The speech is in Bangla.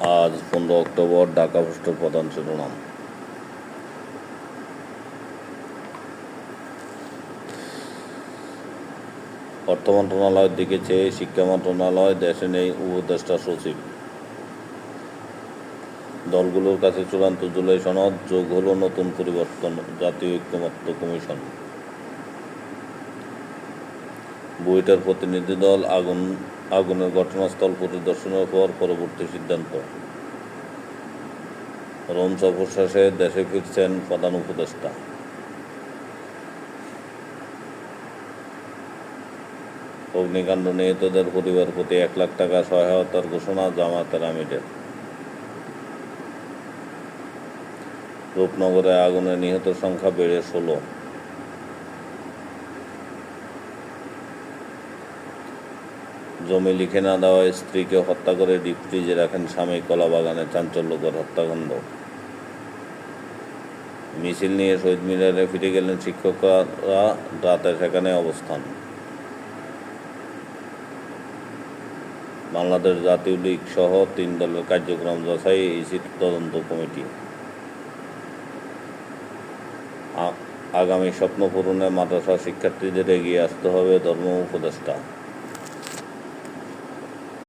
আজ পনেরো অক্টোবর ঢাকা পোস্টের প্রধান শিরোনাম। অর্থ মন্ত্রণালয়ের দিকে চেয়ে শিক্ষা মন্ত্রণালয় দেশে নেই উপদেষ্টা সচিব। দলগুলোর কাছে চূড়ান্ত জুলাই সনদ যোগ হলো নতুন পরিবর্তন, জাতীয় ঐক্যমত্য কমিশন। বুয়েটার প্রতিনিধি দল আগুন, আগুনের ঘটনাস্থল পরিদর্শনের পর পরবর্তী সিদ্ধান্ত। রোম সফর শেষে দেশে ফিরছেন প্রধান উপদেষ্টা। অগ্নিকাণ্ড নিহতদের পরিবার প্রতি এক লাখ টাকা সহায়তার ঘোষণা জামায়াতের আমিরের। রূপনগরে আগুনে নিহত সংখ্যা বেড়ে ষোলো। জমি লিখে না দেওয়ায় স্ত্রীকে হত্যা করে ডিপ ফ্রিজে রাখেন স্বামী, কলা বাগানে চাঞ্চল্যকর হত্যাকাণ্ড। মিছিল নিয়ে শহীদ মিনারে ফিরে গেলেন শিক্ষকরা রাতে সেখানে অবস্থান। বাংলাদেশ জাতীয় লীগ সহ তিন দলের কার্যক্রম যাচাই ইসির তদন্ত কমিটি। আগামী স্বপ্ন পূরণে মাদ্রাসা শিক্ষার্থীদের এগিয়ে আসতে হবে ধর্ম উপদেষ্টা।